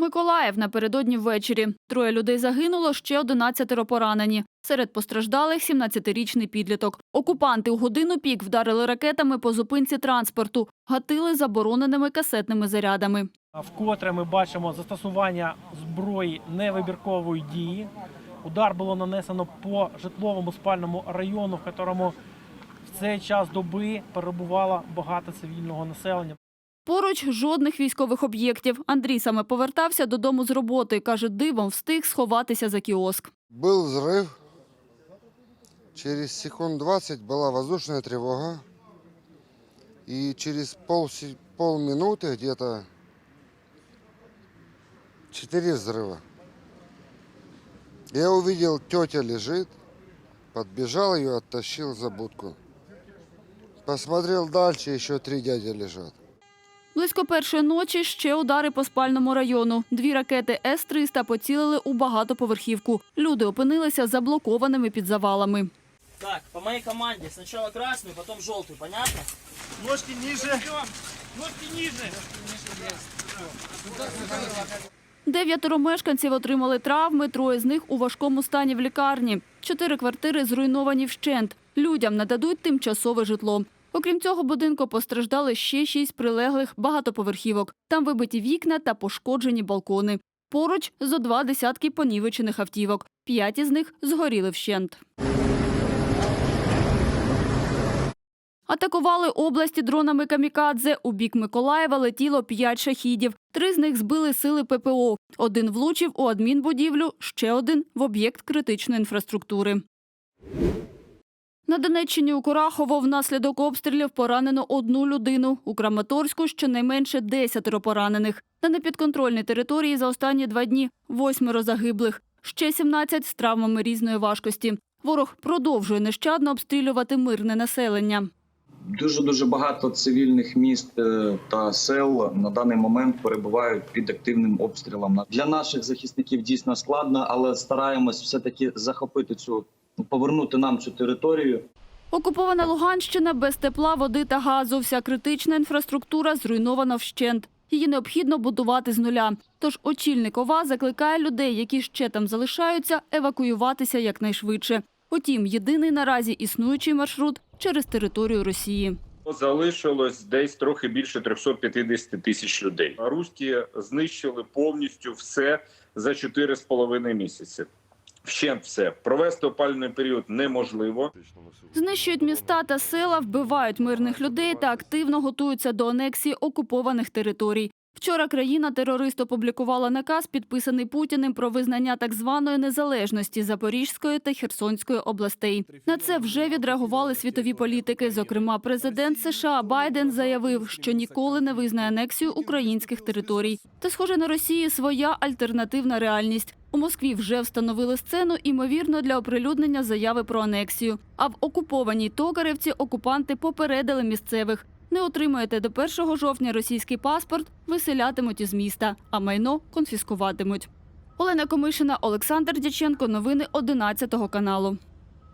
Миколаїв напередодні ввечері. Троє людей загинуло, ще 11 поранені. Серед постраждалих 17-річний підліток. Окупанти у годину пік вдарили ракетами по зупинці транспорту, гатили забороненими касетними зарядами. Вкотре ми бачимо застосування зброї невибіркової дії. Удар було нанесено по житловому спальному району, в якому в цей час доби перебувало багато цивільного населення. Поруч жодних військових об'єктів. Андрій саме повертався додому з роботи. Каже, дивом встиг сховатися за кіоск. Был взрыв. Через секунд 20 была воздушная тревога. И через пол, полминуты где-то четыре взрыва. Я увидел, тетя лежит, подбежал ее, оттащил за будку. Посмотрел дальше, еще три дяди лежат. Близько першої ночі ще удари по спальному району. Дві ракети С-300 поцілили у багатоповерхівку. Люди опинилися заблокованими під завалами. Так, по моей команде сначала красный, потом желтый, понятно? Ножки ниже. Ножки ниже. Дев'ятеро мешканців отримали травми, троє з них у важкому стані в лікарні. Чотири квартири зруйновані вщент. Людям нададуть тимчасове житло. Окрім цього будинку постраждали ще шість прилеглих багатоповерхівок. Там вибиті вікна та пошкоджені балкони. Поруч зо два десятки понівечених автівок. П'ять із них згоріли вщент. Атакували області дронами камікадзе. У бік Миколаєва летіло п'ять шахідів. Три з них збили сили ППО. Один влучив у адмінбудівлю, ще один в об'єкт критичної інфраструктури. На Донеччині у Курахово внаслідок обстрілів поранено одну людину. У Краматорську щонайменше десятеро поранених. На непідконтрольній території за останні два дні восьмеро загиблих. Ще 17 з травмами різної важкості. Ворог продовжує нещадно обстрілювати мирне населення. Дуже дуже багато цивільних міст е, та сел на даний момент перебувають під активним обстрілом. Для наших захисників дійсно складно, але стараємось все таки захопити цю повернути нам цю територію. Окупована Луганщина без тепла, води та газу. Вся критична інфраструктура зруйнована вщент. Її необхідно будувати з нуля. Тож очільник ОВА закликає людей, які ще там залишаються, евакуюватися якнайшвидше. Утім, єдиний наразі існуючий маршрут через територію Росії. Залишилось десь трохи більше 350 тисяч людей. Руські знищили повністю все за 4,5 місяці. Вщент все провести опалювальний період неможливо. Знищують міста та села, вбивають мирних людей та активно готуються до анексії окупованих територій. Вчора країна-терорист опублікувала наказ, підписаний Путіним про визнання так званої незалежності Запорізької та Херсонської областей. На це вже відреагували світові політики. Зокрема, президент США Байден заявив, що ніколи не визнає анексію українських територій. Та, схоже, на Росії своя альтернативна реальність. У Москві вже встановили сцену, імовірно, для оприлюднення заяви про анексію. А в окупованій Токаревці окупанти попередили місцевих. Не отримаєте до 1 жовтня російський паспорт, виселятимуть із міста, а майно конфіскуватимуть. Олена Комишина, Олександр Дяченко. Новини 11 каналу.